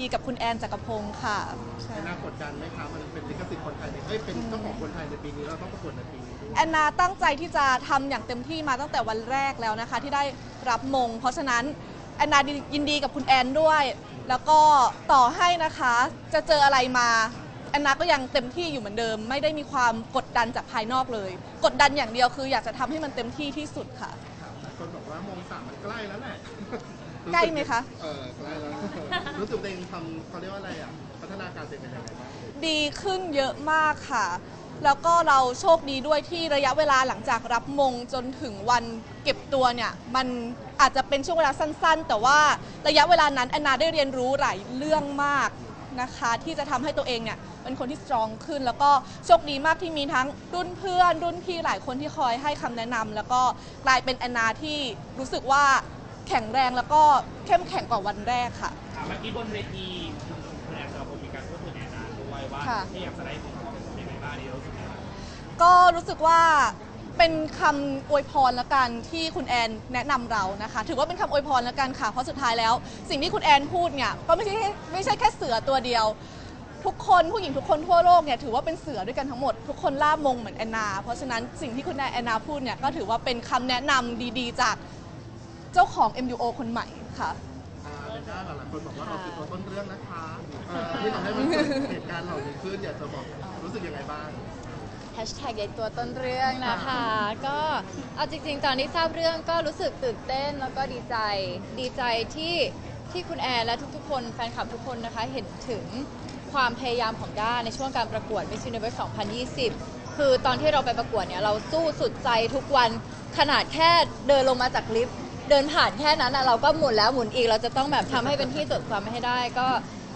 ดีกับคุณแอนจักรพงศ์ค่ะใช่ แอนนากดดันไหมคะมันเป็นลิขสิทธิ์คนไทยในเอ้ยเป็นเจ้าของคนไทยในปีนี้เราต้องประกวดในปีนี้ด้วยแอนนาตั้งใจที่จะทำอย่างเต็มที่มาตั้งแต่วันแรกแล้วนะคะ ที่ได้รับมง เพราะฉะนั้นแอนนายินดีกับคุณแอนด้วย แล้วก็ต่อให้นะคะจะเจออะไรมาแอนนาก็ยังเต็มที่อยู่เหมือนเดิม ไม่ได้มีความกดดันจากภายนอกเลย กดดันอย่างเดียวคืออยากจะทำให้มันเต็มที่ที่สุดค่ะครับหลายคนบอกว่ามงสามมันใกล้แล้วแหละ ใกล้ไหมคะ เออใกล้แล้วรู้สึกตัวเองทำเขาเรียกว่าอะไรอะ พัฒนาการตัวเองเป็นยังไงบ้างดีขึ้นเยอะมากค่ะ แล้วก็เราโชคดีด้วยที่ระยะเวลาหลังจากรับมงจนถึงวันเก็บตัวเนี่ย มันอาจจะเป็นช่วงเวลาสั้นๆ แต่ว่าระยะเวลานั้นแอนนาได้เรียนรู้หลายเรื่องมากนะคะ ที่จะทำให้ตัวเองเนี่ยเป็นคนที่สตรองขึ้น แล้วก็โชคดีมากที่มีทั้งรุ่นเพื่อน รุ่นพี่หลายคนที่คอยให้คำแนะนำแล้วก็กลายเป็นแอนนาที่รู้สึกว่า แข็งแรงแล้วก็เข้มแข็งกว่าวันแรกค่ะ อะเมื่อกี้บนเวทีคุณแอนจะมีการพูดถึงแอนนาด้วยว่าค่ะ ที่อยากจะได้ของเป็นยังไงบ้างนี่รู้สึกยังไงบ้างก็รู้สึกว่าเป็นคำอวยพรละกันที่คุณแอนแนะนำเรานะคะ ถือว่าเป็นคำอวยพรละกันค่ะเพราะสุดท้ายแล้ว สิ่งที่คุณแอนพูดเนี่ยก็ไม่ใช่แค่ไม่ใช่แค่เสือตัวเดียว ทุกคนผู้หญิงทุกคนทั่วโลกเนี่ยถือว่าเป็นเสือด้วยกันทั้งหมด ทุกคนล่ามงเหมือนแอนนา เพราะฉะนั้นสิ่งที่คุณแอนนาพูดเนี่ยก็ถือว่าเป็นคำแนะนำดีๆ จากเจ้าของ MUO คนใหม่ค่ะ อ่าเป็นด้านหลายๆคนบอกว่าเราคือตัวต้นเรื่องนะคะเอ่อที่ทำให้มันเกิดเหตุการณ์เหล่านี้ขึ้นอยากจะบอกรู้สึกยังไงบ้าง แฮชแท็กใหญ่ตัวต้นเรื่องนะคะ ก็เอาจริงๆ ตอนที่ทราบเรื่องก็รู้สึกตื่นเต้นแล้วก็ดีใจ ดีใจที่ที่คุณแอนและทุกๆ คนแฟนคลับทุกคนนะคะ เห็นถึงความพยายามของด้าในช่วงการประกวด Miss Universe 2020 คือตอนที่เราไปประกวดเนี่ย เราสู้สุดใจทุกวันขนาดแค่เดินลงมาจากลิฟต์ เดินผ่านแค่นั้นนะเราก็หมุนแล้วหมุนอีกเราจะต้องแบบทำให้เป็นที่จดจำให้ได้ก็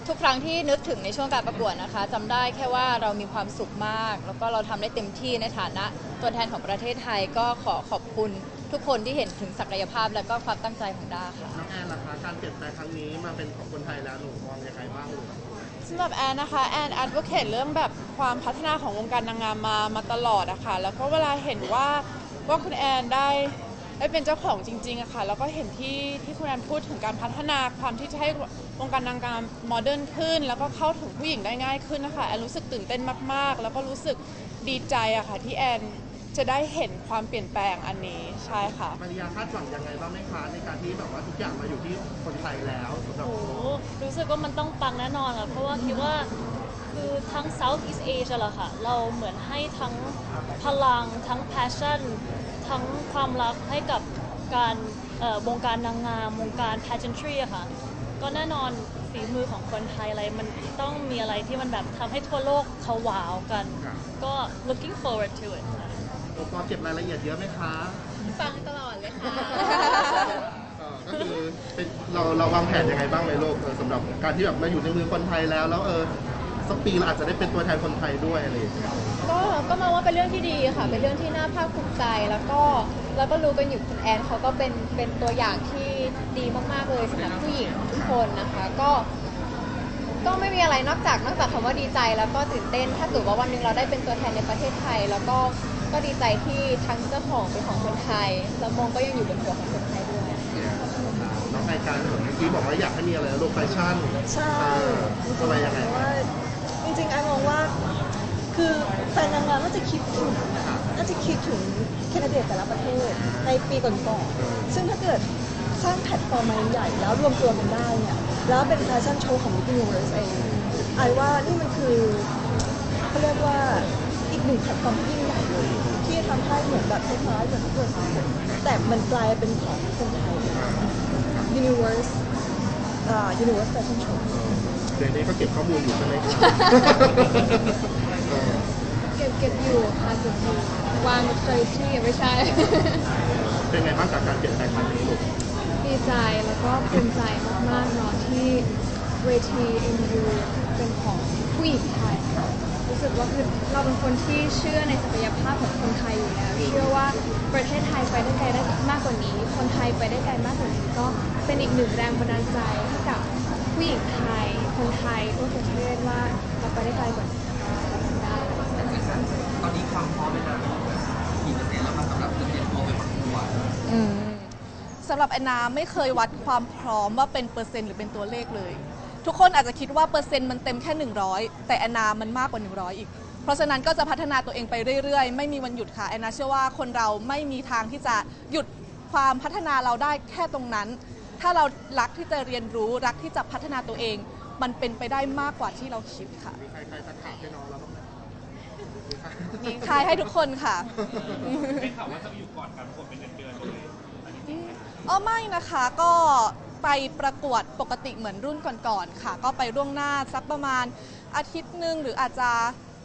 ทุกครั้งที่นึกถึงในช่วงการประกวดนะคะจำได้แค่ว่าเรามีความสุขมาก แล้วก็เราทำได้เต็มที่ในฐานะ ตัวแทนของประเทศไทยก็ขอขอบคุณทุกคนที่เห็นถึงศักยภาพและก็ความตั้งใจของด้าค่ะ น้องแอนล่ะคะการเปลี่ยนแปลงครั้งนี้มาเป็นของคนไทยแล้วหนูมองยังไงบ้างลูก สำหรับแอนนะคะแอนแอดว c เค e เรื่องแบบความพัฒนาของวงการนางงามมามาตลอดอะค่ะแล้วก็เวลาเห็นว่าว่าคุณแอนได้ ได้เป็นเจ้าของจริงๆอะค่ะ แล้วก็เห็นที่ที่คุณแอนพูดถึงการพัฒนาความที่จะให้วงการนางงามโมเดิร์นขึ้น แล้วก็เข้าถึงผู้หญิงได้ง่ายขึ้นนะคะแอนรู้สึกตื่นเต้นมากๆ แล้วก็รู้สึกดีใจอะค่ะที่แอนจะได้เห็นความเปลี่ยนแปลงอันนี้ใช่ค่ะ มาริยาคาดหวังยังไงบ้างไหมคะในการที่แบบว่าทุกอย่างมาอยู่ที่คนไทยแล้วสำหรับโอ้โหรู้สึกว่ามันต้องปังแน่นอนค่ะเพราะว่าคิดว่าคือทั้ง Southeast Asia แหละค่ะ เราเหมือนให้ทั้งพลังทั้ง passion ทั้งความรักให้กับการเอ่อวงการนางงามวงการ pageantry อะค่ะ ก็แน่นอนฝีมือของคนไทยอะไรมันต้องมีอะไรที่มันแบบทำให้ทั่วโลกเขาว้าวกัน ครับ ก็ looking forward to it ค่ะ โอปอล์เก็บรายละเอียดเยอะไหมคะฟังตลอดเลยค่ะ เอ่อก็คือเป็นเราเราวางแผนยังไงบ้างในโลกเออสำหรับการที่แบบมาอยู่ในมือคนไทยแล้วแล้วเออ สักปีเราอาจจะได้เป็นตัวแทนคนไทยด้วยอะไรอย่างเงี้ย ก็ก็มองว่าเป็นเรื่องที่ดีค่ะ เป็นเรื่องที่น่าภาคภูมิใจแล้วก็แล้วก็รู้กันอยู่คุณแอนเขาก็เป็นเป็นตัวอย่างที่ดีมากๆเลยสำหรับผู้หญิงทุกคนนะคะก็ ก็ไม่มีอะไรนอกจากนอกจากคำว่าดีใจแล้วก็ตื่นเต้น ถ้าเกิดว่าวันหนึ่งเราได้เป็นตัวแทนในประเทศไทย แล้วก็ก็ดีใจที่ทั้งเจ้าของเป็นของคนไทยแล้วมงก็ยังอยู่บนหัวของคนไทยด้วย น้องรายการเมื่อกี้บอกว่าอยากให้มีอะไรโลกแฟชั่นใช่เอออะไรยังไงเพราะว่าจ ริงๆไอ้มองว่า คือแฟนนางงามน่าจะคิดถึงน่าจะคิดถึงแคนดิเดตแต่ละประเทศในปีก่อนๆซึ่งถ้าเกิดสร้างแพลตฟอร์มมาใหญ่แล้วรวมตัวกันได้เนี่ยแล้วเป็นแฟชั่นโชว์ของ Miss Universe เองไอ้ว่านี่มันคือเขาเรียกว่าอีกหนึ่งแพลตฟอร์มที่ยิ่งใหญ่เลยที่จะทำให้เหมือนแบบคล้ายๆเหมือนเกิดแต่มันกลายเป็นของคนไทย Universe อ่า Universe Fashion Show เดี๋ยวนี้ก็เก็บข้อมูลอยู่ใช่ไหมครับเออเก็บเก็บอยู่ค่ะเก็บอยู่วางเคยที่ไม่ใช่ เป็นไงบ้างกับการเปลี่ยนแปลงครั้งนี้ลูกดีใจแล้วก็ภูมิใจมากๆเนาะที่เวที MU เป็นของผู้หญิงไทยค่ะรู้สึกว่าคือเราเป็นคนที่เชื่อในศักยภาพของคนไทยอยู่แล้ว เชื่อว่าประเทศไทยไปได้ไกลได้มากกว่านี้ คนไทยไปได้ไกลมากกว่านี้ก็เป็นอีกหนึ่งแรงบันดาลใจให้กับผู้หญิงไทย คนไทยทั่วประเทศว่าเราไปได้ไกลกว่าเราทำได้ตอนนี้ความพร้อมเป็นอะไรกี่เปอร์เซ็นต์แล้วคะสำหรับจะเตรียมตัวไปประกวดอืมสำหรับแอนนาไม่เคยวัดความพร้อมว่าเป็นเปอร์เซ็นต์หรือเป็นตัวเลขเลย ทุกคนอาจจะคิดว่าเปอร์เซ็นต์มันเต็มแค่ 100 แต่แอนนามันมากกว่า 100 อีก เพราะฉะนั้นก็จะพัฒนาตัวเองไปเรื่อยๆ ไม่มีวันหยุดค่ะแอนนาเชื่อว่าคนเราไม่มีทางที่จะหยุดความพัฒนาเราได้แค่ตรงนั้น ถ้าเรารักที่จะเรียนรู้รักที่จะพัฒนาตัวเอง มันเป็นไปได้มากกว่าที่เราคิดค่ะ มีใครใครจะขาดให้น้องเราบ้างไหมมีใครทายให้ทุกคนค่ะ ได้ข่าวว่าจะอยู่ก่อนการประกวดเป็นเดือนๆเลยอันนี้จริงไหมอ๋อไม่นะคะก็ไปประกวดปกติเหมือนรุ่นก่อนๆค่ะ ก็ไปล่วงหน้าสักประมาณอาทิตย์หนึ่งหรืออาจจะ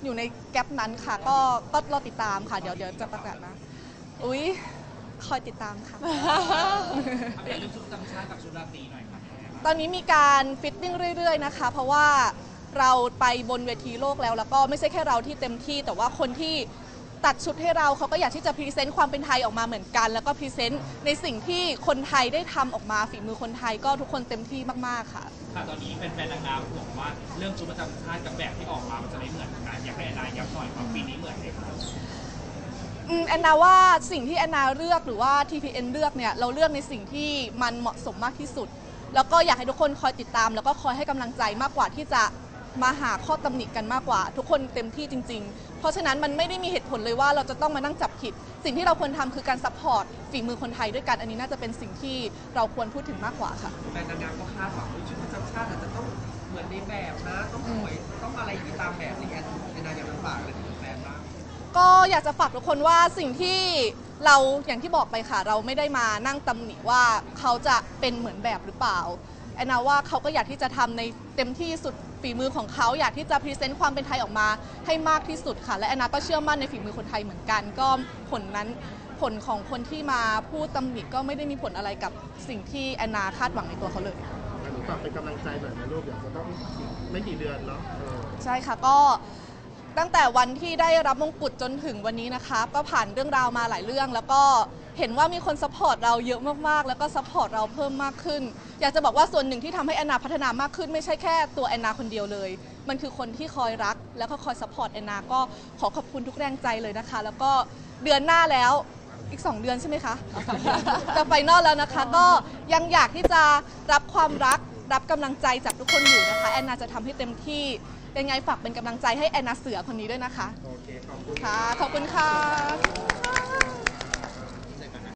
อยู่ในแกลบนั้นค่ะ ก็ก็รอติดตามค่ะ เดี๋ยวเดี๋ยวจะประกาศนะ อุ๊ย คอยติดตามค่ะ อัปเดตเรื่องชุดประจำชาติกับชุดราตรีหน่อยครับ ตอนนี้มีการฟิตติ้งเรื่อย ๆ นะคะ เพราะว่าเราไปบนเวทีโลกแล้ว แล้วก็ไม่ใช่แค่เราที่เต็มที่ แต่ว่าคนที่ตัดชุดให้เราเขาก็อยากที่จะพรีเซนต์ความเป็นไทยออกมาเหมือนกัน แล้วก็พรีเซนต์ในสิ่งที่คนไทยได้ทำออกมาฝีมือคนไทยก็ทุกคนเต็มที่มากๆค่ะ ค่ะตอนนี้เป็นแฟนๆนางงามห่วงว่าเรื่องชุดประจำชาติกับแบบที่ออกมามันจะไม่เหมือนกันอยากให้แอนนาย้ำหน่อยว่าปีนี้เหมือนไหมครับอืมแอนนาว่าสิ่งที่แอนนาเลือกหรือว่า TPN เลือกเนี่ยเราเลือกในสิ่งที่มันเหมาะสมมากที่สุด แล้วก็อยากให้ทุกคนคอยติดตาม แล้วก็คอยให้กำลังใจมากกว่าที่จะมาหาข้อตำหนิกันมากกว่า ทุกคนเต็มที่จริง ๆ เพราะฉะนั้นมันไม่ได้มีเหตุผลเลยว่าเราจะต้องมานั่งจับผิด สิ่งที่เราควรทำคือการซัพพอร์ตฝีมือคนไทยด้วยกัน อันนี้น่าจะเป็นสิ่งที่เราควรพูดถึงมากกว่าค่ะ แฟนนางงามก็คาดหวังว่าชุดประจำชาติอาจจะต้องเหมือนในแบบนะ ต้องสวยต้องอะไรอย่างนี้ตามแบบนี้แอนแอนนาอยากจะฝากอะไรถึงแฟนบ้าง ก็อยากจะฝากทุกคนว่าสิ่งที่ เราอย่างที่บอกไปค่ะ เราไม่ได้มานั่งตำหนิว่าเขาจะเป็นเหมือนแบบหรือเปล่าแอนนาว่าเขาก็อยากที่จะทำในเต็มที่สุดฝีมือของเขาอยากที่จะพรีเซนต์ความเป็นไทยออกมาให้มากที่สุดค่ะ และแอนนาก็เชื่อมั่นในฝีมือคนไทยเหมือนกัน ก็ผลนั้นผลของคนที่มาพูดตำหนิก็ไม่ได้มีผลอะไรกับสิ่งที่แอนนาคาดหวังในตัวเขาเลย หนูฝากเป็นกำลังใจหน่อยนะลูกเดี๋ยวจะต้องอีกไม่กี่เดือนเนาะเออ ใช่ค่ะก็ ตั้งแต่วันที่ได้รับมงกุฎจนถึงวันนี้นะคะ ก็ผ่านเรื่องราวมาหลายเรื่อง แล้วก็เห็นว่ามีคนสปอร์ตเราเยอะมากๆ แล้วก็สปอร์ตเราเพิ่มมากขึ้น อยากจะบอกว่าส่วนหนึ่งที่ทำให้แอนนาพัฒนามากขึ้น ไม่ใช่แค่ตัวแอนนาคนเดียวเลย มันคือคนที่คอยรัก แล้วก็คอยสปอร์ตแอนนาก็ขอขอบคุณทุกแรงใจเลยนะคะ แล้วก็เดือนหน้าแล้วอีก 2 เดือนใช่ไหมคะ จะไฟนอลแล้วนะคะ ก็ยังอยากที่จะรับความรัก รับกำลังใจจากทุกคนอยู่นะคะ แอนนาจะทำให้เต็มที่ ยังไงฝากเป็นกำลังใจให้แอนนาเสือคนนี้ด้วยนะคะโอเคขอบคุณค่ะขอบคุณค่ะ